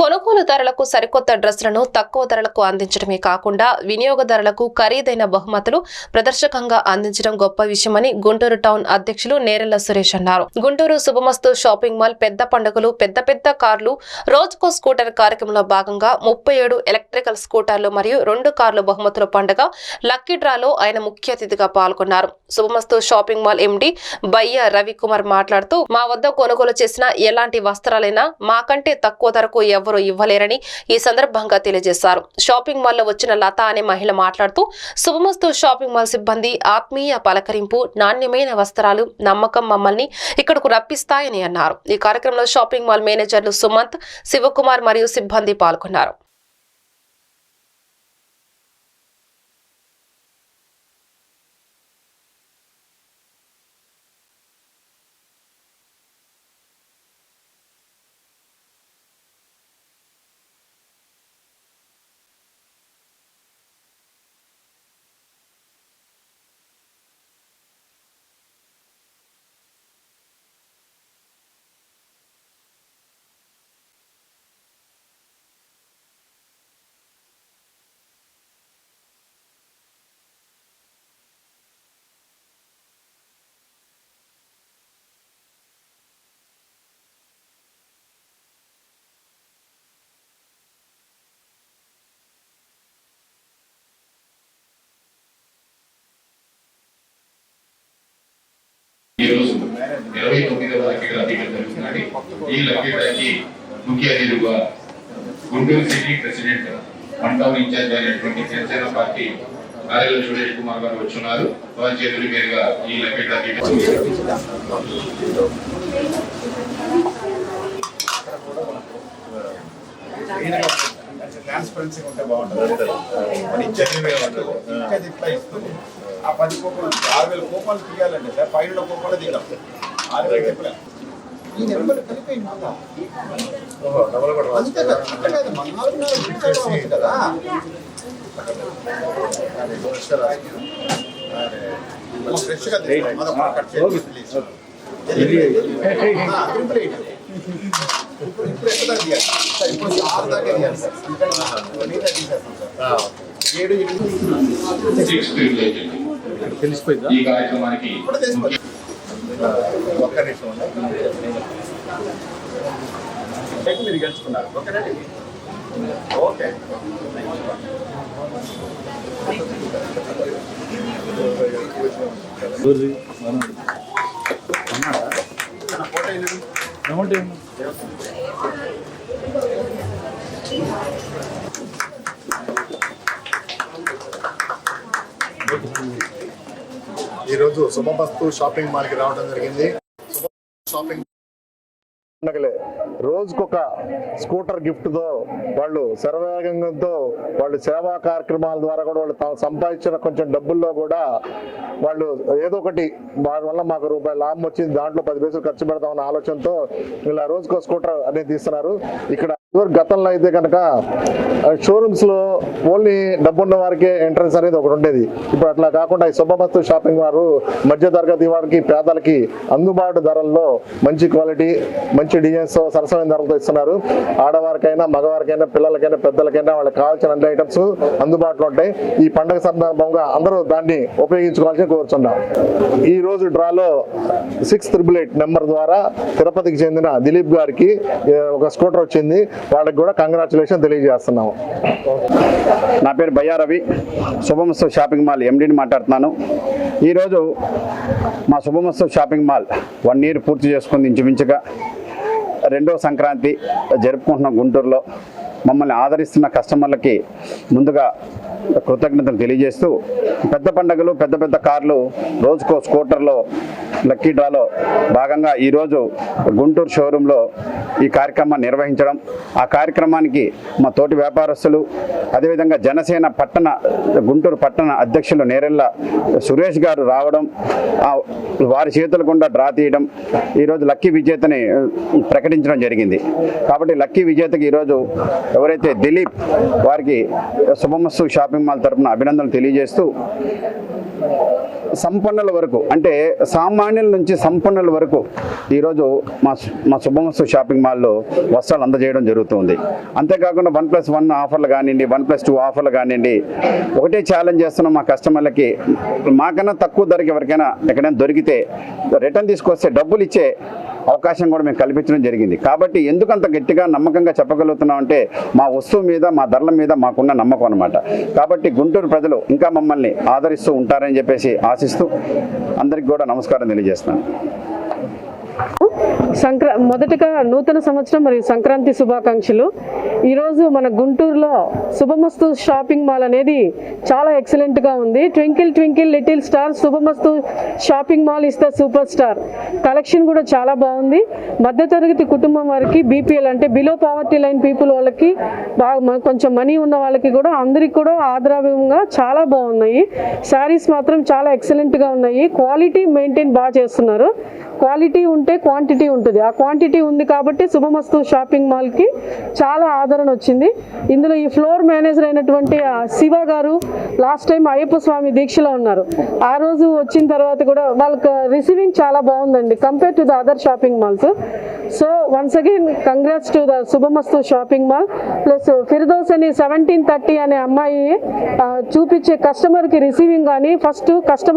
కొనుగోలుదారులకు సరికొత్త డ్రెస్లను తక్కువ ధరలకు అందించడమే కాకుండా వినియోగదారులకు ఖరీదైన బహుమతులు ప్రదర్శకంగా అందించడం గొప్ప విషయమని గుంటూరు టౌన్ అధ్యక్షులు నేరెళ్ళ సురేష్ అన్నారు. గుంటూరు శుభమస్తు షాపింగ్ మాల్ పెద్ద పండుగలు పెద్ద పెద్ద కార్లు రోజుకో స్కూటర్ కార్యక్రమంలో భాగంగా ముప్పై ఏడు ఎలక్ట్రికల్ స్కూటర్లు మరియు రెండు కార్లు బహుమతుల పండుగ లక్కీ డ్రాలో ఆయన ముఖ్య అతిథిగా పాల్గొన్నారు. Shubhamastu shopping mall MD Bayya Ravikumar మాట్లాడుతూ మా వద్ద కొనుగోలు చేసిన ఎలాంటి వస్త్రాలైనా మాకంటే తక్కువ ధరకు ఎవరు ఎవరూ ఇవ్వలేరని ఈ సందర్భంగా తెలియజేశారు. షాపింగ్ మాల్లో వచ్చిన లత అనే మహిళ మాట్లాడుతూ శుభమస్తు షాపింగ్ మాల్ సిబ్బంది ఆత్మీయ పలకరింపు నాణ్యమైన వస్త్రాలు నమ్మకం మమ్మల్ని ఇక్కడకు రప్పిస్తాయని అన్నారు. ఈ కార్యక్రమంలో షాపింగ్ మాల్ మేనేజర్లు సుమంత్ శివకుమార్ మరియు సిబ్బంది పాల్గొన్నారు. ఈరోజు ఇరవై తొమ్మిదవ లక్కీ డ్రా తీయడం ఈ లక్కీ ముఖ్య అతిథిగా గుంటూరు సిటీ ప్రెసిడెంట్ మండలం ఇన్ఛార్జ్ అయినటువంటి జనసేన పార్టీ కార్యదర్శి సురేష్ కుమార్ గారు వచ్చున్నారు. వారి చేతుల మీదుగా ఈ లక్కీ ట్రాన్స్పరెన్సీ ఉంటే బాగుంటుంది. ఆ పది కూపన్లు ఆరు వేల కూపన్లు తీయాలండి సార్. పైన కూపన్లు దిగాం ఆరు వేలు చెప్పలే. ఈ నెంబర్. అంతే కదా నాలుగు నాలుగు ఫ్రెష్గా కట్. ఇప్పుడు ఇప్పుడు ఎంత దాకా తీయాలి? సార్, ఇప్పుడు ఆరు దాకా తీయాలి సార్. ఇంకా మిగతా తీసేస్తాం సార్. ఏడు ఎనిమిది. తెలిసిపోయిందా? ఈ కార్యక్రమానికి ఒక్క నిమిషం మీరు గెలుచుకున్నారు. ఓకేనండి ఓకే. నా ఫోటో ఏంటి? ఈరోజు శుభమస్తు షాపింగ్ మాల్కి రావడం జరిగింది. షాపింగ్ పండగలే రోజుకొక స్కూటర్ గిఫ్ట్తో వాళ్ళు శరవేగంతో వాళ్ళు సేవా కార్యక్రమాల ద్వారా కూడా వాళ్ళు తాము సంపాదించిన కొంచెం డబ్బుల్లో కూడా వాళ్ళు ఏదో ఒకటి వారి వల్ల మాకు రూపాయి లాభం వచ్చింది దాంట్లో పది పైసలు ఖర్చు పెడతామన్న ఆలోచనతో ఇలా రోజుకో స్కూటర్ అనేది తీస్తున్నారు. ఇక్కడ గతంలో అయితే కనుక షోరూమ్స్లో ఓన్లీ డబ్బున్న వారికే ఎంట్రన్స్ అనేది ఒకటి ఉండేది. ఇప్పుడు అట్లా కాకుండా ఈ శుభమస్తు షాపింగ్ వారు మధ్య తరగతి వారికి పేదలకి అందుబాటు ధరల్లో మంచి క్వాలిటీ మంచి డిజైన్స్ సరసమైన ధరలతో ఇస్తున్నారు. ఆడవారికైనా మగవారికైనా పిల్లలకైనా పెద్దలకైనా వాళ్ళకి కావాల్సిన అన్ని ఐటమ్స్ అందుబాటులో ఉంటాయి. ఈ పండగ సందర్భంగా అందరూ దాన్ని ఉపయోగించుకోవాల్సి కోరుచున్నాం. ఈ రోజు డ్రాలో సిక్స్ త్రిబుల్ ఎయిట్ నెంబర్ ద్వారా తిరుపతికి చెందిన దిలీప్ గారికి ఒక స్కూటర్ వచ్చింది. వాళ్ళకి కూడా కంగ్రాచులేషన్ తెలియజేస్తున్నాము. నా పేరు బయ్యారవి శుభమస్తు షాపింగ్ మాల్ ఎండీని మాట్లాడుతున్నాను. ఈరోజు మా శుభమస్తు షాపింగ్ మాల్ వన్ ఇయర్ పూర్తి చేసుకుంది ఇంచుమించుగా. రెండవ సంక్రాంతి జరుపుకుంటున్న గుంటూరులో. మమ్మల్ని ఆదరిస్తున్న కస్టమర్లకి ముందుగా కృతజ్ఞతలు తెలియజేస్తూ పెద్ద పండుగలు పెద్ద పెద్ద కార్లు రోజుకో స్కూటర్లో లక్కీ డ్రాలో భాగంగా ఈరోజు గుంటూరు షోరూంలో ఈ కార్యక్రమాన్ని నిర్వహించడం. ఆ కార్యక్రమానికి మా తోటి వ్యాపారస్తులు అదేవిధంగా జనసేన పట్టణ గుంటూరు పట్టణ అధ్యక్షులు నేరెళ్ళ సురేష్ గారు రావడం వారి చేతుల గుండా డ్రా తీయడం ఈరోజు లక్కీ విజేతని ప్రకటించడం జరిగింది. కాబట్టి లక్కీ విజేతకి ఈరోజు ఎవరైతే దిలీప్ వారికి శుభమస్తు షాపింగ్ మాల్ తరపున అభినందనలు తెలియజేస్తూ సంపన్నుల వరకు అంటే సామాన్యుల నుంచి సంపన్నుల వరకు ఈరోజు మా మా శుభమస్తు షాపింగ్ మాల్లో వస్త్రాలు అందజేయడం జరుగుతుంది. అంతేకాకుండా వన్ ప్లస్ వన్ ఆఫర్లు కానివ్వండి వన్ ప్లస్ టూ ఆఫర్లు కానివ్వండి ఒకటే ఛాలెంజ్ చేస్తున్నాం మా కస్టమర్లకి. మాకన్నా తక్కువ ధరకి ఎవరికైనా ఎక్కడైనా దొరికితే రిటర్న్ తీసుకొస్తే డబ్బులు ఇచ్చే అవకాశం కూడా మేము కల్పించడం జరిగింది. కాబట్టి ఎందుకు అంత గట్టిగా నమ్మకంగా చెప్పగలుగుతున్నాం అంటే మా వస్తువు మీద మా ధరల మీద మాకున్న నమ్మకం అనమాట కాబట్టి గుంటూరు ప్రజలు ఇంకా మమ్మల్ని ఆదరిస్తూ ఉంటారని చెప్పేసి ఆశిస్తూ అందరికి కూడా నమస్కారం తెలియజేస్తున్నాను. సంక్రా మొదటగా నూతన సంవత్సరం మరియు సంక్రాంతి శుభాకాంక్షలు. ఈరోజు మన గుంటూరులో శుభమస్తు షాపింగ్ మాల్ అనేది చాలా ఎక్సలెంట్గా ఉంది. Twinkle twinkle little star Shubhamastu shopping mall is the super star. Collection కూడా చాలా బాగుంది. మధ్యతరగతి కుటుంబం వారికి బీపీఎల్ అంటే బిలో పావర్టీ లైన్ పీపుల్ వాళ్ళకి బాగా కొంచెం మనీ ఉన్న వాళ్ళకి కూడా అందరికి కూడా ఆదరాభంగా చాలా బాగున్నాయి. శారీస్ మాత్రం చాలా ఎక్సలెంట్గా ఉన్నాయి. క్వాలిటీ మెయింటైన్ బాగా చేస్తున్నారు. క్వాలిటీ ఉంటే క్వాంటిటీ ఉంటుంది. ఆ క్వాంటిటీ ఉంది కాబట్టి శుభమస్తు షాపింగ్ మాల్కి చాలా ఆదరణ వచ్చింది. ఇందులో ఈ ఫ్లోర్ మేనేజర్ అయినటువంటి శివ గారు లాస్ట్ టైం అయ్యప్ప స్వామి దీక్షలో ఉన్నారు. ఆ రోజు వచ్చిన తర్వాత కూడా వాళ్ళకి రిసీవింగ్ చాలా బాగుందండి compare to the other shopping malls. So once again congrats to the Shubhamastu shopping mall. Plus Firdous అని సెవెంటీన్ థర్టీ అనే అమ్మాయి చూపించే కస్టమర్కి రిసీవింగ్ కానీ ఫస్ట్ కస్టమర్